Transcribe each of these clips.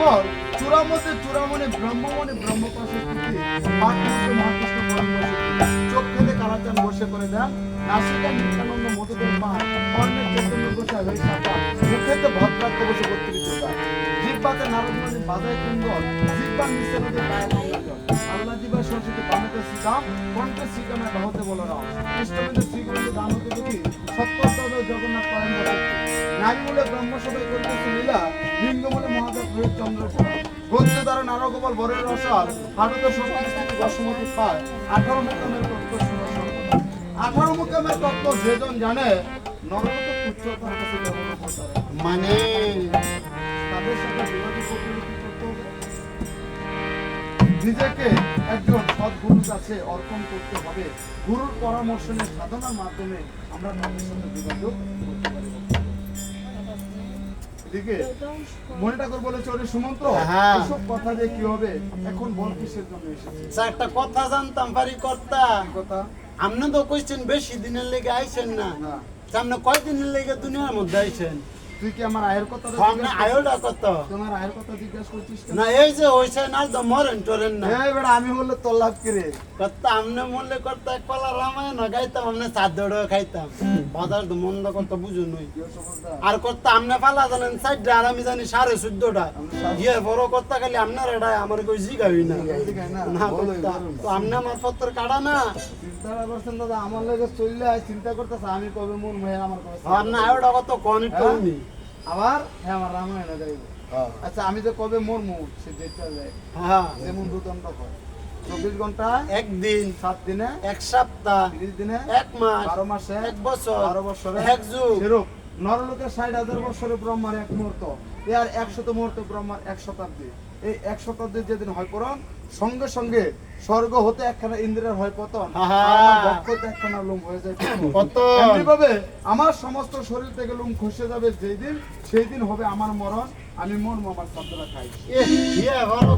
যেমন চূড়ামতে ব্রহ্মপাশে স্থিতি। মাতৃষ্ঠ মহাকৃষ্ণ ব্রহ্ম চোখ খেতে করে দেন। নাসিকা নিত্যানন্দ মধুদেব মা কর্ণের চৈতন্য গোসাই হয়ে সাপা মুখেতে ভদ্রাত্ম বসে সত্যতদ জগন্নাথ পালন নারী বলে ব্রহ্মসভায় করিতেছে লীলা লিঙ্গ বলে মহাদেব রোহিত চন্দ্র গদ্য দ্বারা নারগোপাল বরের রসাল হাটুতে আঠারো মুকামের তত্ত্ব শুনো আঠারো মুকামের তত্ত্ব যেজন জানে তার কাছে মানে? তাদের সাথে করতে হবে? নিজেকে একজন সদ্গুরুর কাছে অর্পণ করতে হবে। গুরুর পরামর্শ নিয়ে সাধনার মাধ্যমে আমরা তাদের সাথে যোগাযোগ করতে পারি। এদিকে মনেটা করে বলেছে ওরে সুমন্ত। হ্যাঁ। এসব কথা যে কি হবে? এখন বল কিসের জন্য এসেছে? একটা কথা জানতাম পারি কর্তা কথা? আপনি তো কইছেন বেশি দিনের লেগে আইছেন না। না। সামনে কয় দিনের লেগে দুনিয়ার মধ্যে আইছেন? তুই কি আমার আয়ের কথা আপনি আয়োটা কত তোমার আয়ের কথা জিজ্ঞাসা করছিস না এই যে হইছে না তো মরেন টরেন না। এই বেটা আমি বললে তোর লাভ কি রে? কর্তা আমনে মরলে কর্তা এক পালা রামায়ণ গাইতাম আমনে চার দৌড় খাইতাম। বাজার তো মন্দ কত বুঝুন নই। কি হচ্ছে বলতা? আর আমনে পালা জানেন আর আমি জানি সাড়ে চোদ্দটা। ইয়ে বড় করতে খালি আপনার এটা আমার কই জিগাবি না। না? না। তো আমনে আমার পত্র কাটা না। চিন্তা করছেন দাদা আমার লাগে চললে চিন্তা করতেছে আমি কবে মন ভাই আমার কবে আপনি আয়োটা কত কন একটু হ্যাঁ? উনি। আবার হ্যাঁ আমার রামায়ণে যাইব। আচ্ছা আমি যে কবে মোর মুখ সে ডেটটা যায় হ্যাঁ। যেমন দুদণ্ড হয় চব্বিশ ঘণ্টা একদিন সাত দিনে এক সপ্তাহ তিরিশ দিনে এক মাস বারো মাসে এক বছর বারো বছরে এক যুগ। সেরূপ। নরলোকের ষাট হাজার বছরে ব্রহ্মার এক মুহূর্ত। এ আর একশত মুহূর্ত ব্রহ্মার এক শতাব্দী। এই এক শতাব্দীর যেদিন হয় পরন সঙ্গে সঙ্গে স্বর্গ হতে একখানা ইন্দ্রের হয় পতন। একখানা লোম হয়ে যায় পতন। আমার সমস্ত শরীর থেকে লোম খসে যাবে যেই দিন সেই দিন হবে আমার মরণ। আমি মরম আমার শব্দটা খাই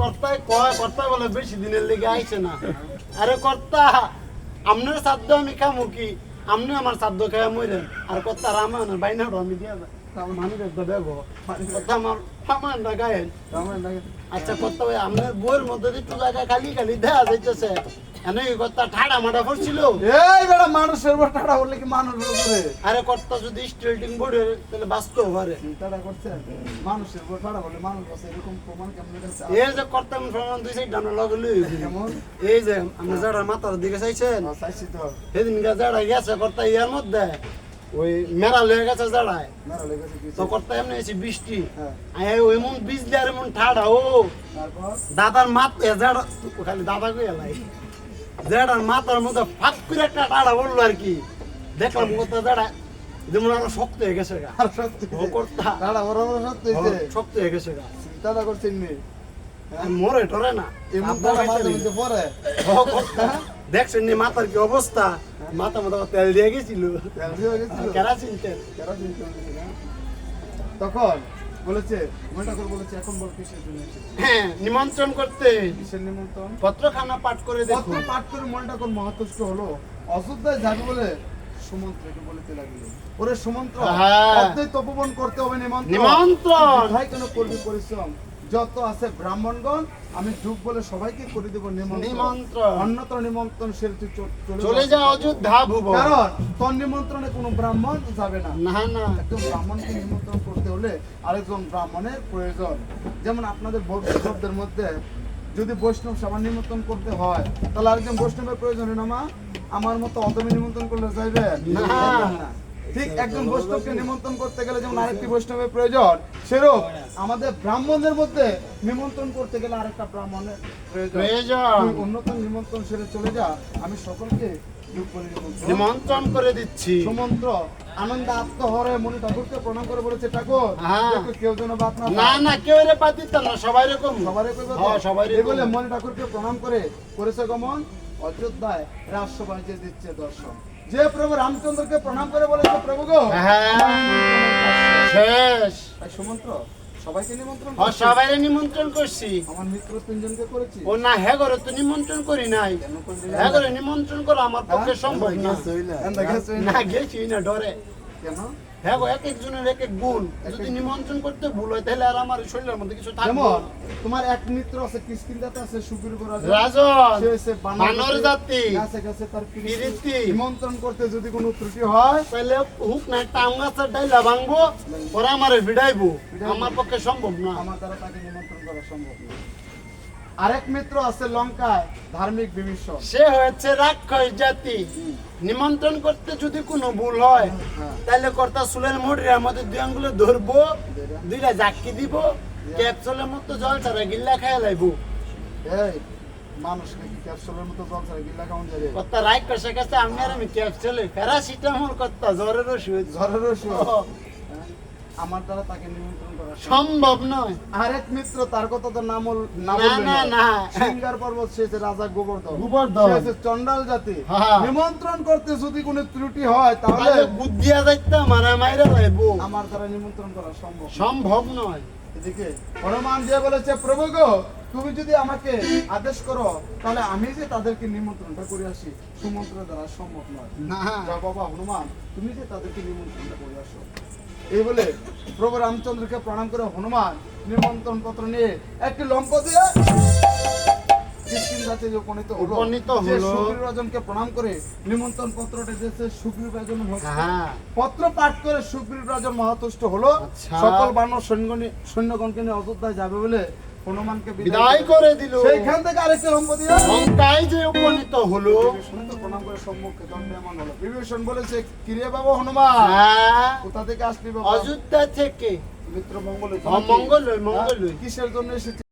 কর্তায় কয় কর্তা বলে বেশি দিনের লেগে আইছে না। আরে কর্তা আপনার সাধ্য আমি খামু কি? আপনি আমার সাধ্য খেয়ে মরেন আর কর্তা রামায়ণের বাইনাটা আমি দিয়ে মানুষ কথা আমার রামায়ণটা গায়েন। আচ্ছা কর্তা ভাই আপনার বইয়ের মধ্যে একটু জায়গা খালি খালি দেয়া যাইতেছে। এনে কি কর্তা ঠাড়া মাটা করছিল? এই বেটা মানুষের উপর টাটা বললে কি মানুষের উপরে? আরে কর্তা যদি স্টেল্টিং বোর্ডে তাহলে বাঁচতেও পারে চিন্তাটা করছে? মানুষের উপর টাটা বলে মানুষ বসে এরকম প্রমাণ কেমন কাছে এই যে কর্তা প্রমাণ দুই সাইড আমরা লগে কেমন? এই যে আমরা যারা মাথার দিকে চাইছেন চাইছি তো। সেদিন যারা গেছে কর্তা ইয়ার মধ্যে ওই মেরা লয়ে গেছে কি তো কর্তা এমনি এসে বৃষ্টি। হ্যাঁ। ওই মন বীজ দেওয়ার এমন ঠাড়া ও। দাদার মাত যারা খালি দাদা কই এলাই যারার মাথার মধ্যে ফাঁক করে একটা টাড়া বলল আর কি। দেখলাম কর্তা যারা যেমন আরও শক্ত হয়ে গেছে গা। আর ও কর্তা বড় বড় শক্ত হয়ে গেছে গা। চিন্তাটা করছেন নি? মরে টরে না। এমন মাঝে নেই। মধ্যে পরে দেখছেন নি মাথার কি অবস্থা? মাথা মাথা তেল দিয়ে গেছিল। হয়ে কেরাসিন তেল। কেরোসিন তেল হ্যাঁ? তখন বলেছে মহিলাকর বলেছে এখন বল কিসের জন্য হ্যাঁ নিমন্ত্রণ করতে। কিসের নিমন্ত্রণ? পত্রখানা পাঠ করে পত্র পাঠ করে মনটা মহাতুষ্ট হলো? অযোধ্যায় যাবে বলে সুমন্ত্রকে বলিতে লাগল। ওরে সুমন্ত্র হ্যাঁ। অদ্বৈত তপবন করতে হবে নিমন্ত্রণ। নিমন্ত্রণ। ভাই কেন করবি পরিশ্রম? যত আছে ব্রাহ্মণগণ আমি যুগ বলে সবাইকে করে দেব নিমন্ত্রণ। অন্যত্র নিমন্ত্রণ চ- চলে যা অযোধ্যা ভুব কারণ তোর নিমন্ত্রণে কোনো ব্রাহ্মণ যাবে না। না না। একজন ব্রাহ্মণকে নিমন্ত্রণ করতে হলে আরেকজন ব্রাহ্মণের প্রয়োজন। যেমন আপনাদের বৈষ্ণবদের মধ্যে যদি বৈষ্ণব সবার নিমন্ত্রণ করতে হয় তাহলে আরেকজন বৈষ্ণবের প্রয়োজন হয় না মা? আমার মতো অদমে নিমন্ত্রণ করলে যাইবে? না। ঠিক একজন বৈষ্ণবকে নিমন্ত্রণ করতে গেলে যেমন আরেকটি বৈষ্ণবের প্রয়োজন সেরূপ আমাদের ব্রাহ্মণদের মধ্যে নিমন্ত্রণ করতে গেলে আরেকটা ব্রাহ্মণের প্রয়োজন উন্নত নিমন্ত্রণ সেরে চলে যা আমি সকলকে নিমন্ত্রণ। করে দিচ্ছি সুমন্ত্র আনন্দ আত্মহরে মনে ঠাকুরকে প্রণাম করে বলেছে ঠাকুর হ্যাঁ। কেউ যেন বাদ না না না কেউ রে দিতাম না সবাই রকম কইবে তো? হ্যাঁ, বলে কইবে। মনে ঠাকুরকে প্রণাম করে করেছে গমন অযোধ্যায় রাষ্ট্র বাণিজ্য দিচ্ছে দর্শন যে প্রভু রামচন্দ্রকে প্রণাম করে বলেছে প্রভু গো হ্যাঁ। আসছে। শেষ সুমন্ত্র সবাইকে নিমন্ত্রণ হ্যাঁ। সবাই নিমন্ত্রণ করছি আমার মিত্র তিনজনকে করেছি ও না হ্যাঁ করে তো নিমন্ত্রণ করি নাই? হ্যাঁ করে নিমন্ত্রণ করা আমার পক্ষে সম্ভব না না? না গেছি না ডরে কেন হ্যাঁ গো এক একজনের এক এক গুণ। যদি নিমন্ত্রণ করতে ভুল হয় তাহলে আর আমার শরীরের মধ্যে কিছু থাকবে তোমার এক মিত্র আছে কিসকিন্দাতে আছে সুগ্রীব রাজা রাজন সে হচ্ছে বানর জাতি। গাছে গাছে তার প্রীতি। প্রীতি। নিমন্ত্রণ করতে যদি কোনো ত্রুটি হয় তাহলে হুক না টাম গাছের ডাইলা ভাঙবো পরে আমারে ভিড়াইবো। আমার পক্ষে সম্ভব না। আমার দ্বারা তাকে নিমন্ত্রণ করা সম্ভব না। আরেক মিত্র আছে লঙ্কায় ধার্মিক বিভীষণ সে হয়েছে রাক্ষস জাতি নিমন্ত্রণ করতে যদি কোনো ভুল হয়। তাহলে কর্তা চুলের মুড়ির মধ্যে দুই আঙ্গুলে ধরবো দুইটা জাকি দিব ক্যাপসুলের মতো জল ছাড়া গিল্লা খাইয়া লাইবো এই মানুষকে কি ক্যাপসুলের মতো জল ছাড়া গিল্লা কেমন যাবে কর্তা রাক্ষসের কাছে আমি আর আমি ক্যাপসুলে প্যারাসিটামল কর্তা জ্বরের ওষুধ ঝড়ের ওষুধ। আমার দ্বারা তাকে নিমন্ত্রণ করা সম্ভব। নয়। আরেক মিত্র তার কথা তো নাম না না, না। সিংহার পর্বত হচ্ছে রাজা গোবর্ধন। গোবর্ধন। হচ্ছে চন্ডাল জাতি। হ্যাঁ। নিমন্ত্রণ করতে যদি কোনো ত্রুটি হয় তাহলে তাহলে বুদ্ধিয়া যাইতে মারা মাইরা আমার দ্বারা নিমন্ত্রণ করা সম্ভব সম্ভব নয়। এদিকে হনুমান দিয়ে বলেছে প্রভু গো তুমি যদি আমাকে আদেশ করো তাহলে আমি যে তাদেরকে নিমন্ত্রণটা করে আসি সুমন্ত্র দ্বারা সম্ভব নয়। না। বাবা হনুমান তুমি যে তাদেরকে নিমন্ত্রণটা করে আসো। এই বলে প্রভু রামচন্দ্রকে প্রণাম করে হনুমান নিমন্ত্রণ পত্র নিয়ে একটি লম্প দিয়ে উপনীত হলো, প্রণাম করে নিমন্ত্রণ পত্রটা দিয়েছে। হ্যাঁ পত্র পাঠ করে মহাতুষ্ট হলো আচ্ছা। সকল বানর সৈন্য- সৈন্যগণকে নিয়ে অযোধ্যায় যাবে বলে হনুমানকে বিদায় করে দিল সেইখান থেকে আরেকটি দিয়ে যে উপনীত হলো সম্মুখে দণ্ডায়মান হলো। বিভীষণ বলেছে কিরে বাবা হনুমান? হ্যাঁ। কোথা থেকে আসলি বাবা? অযোধ্যা থেকে। মিত্র মঙ্গল অমঙ্গল মঙ্গল হই। কিসের জন্য এসেছি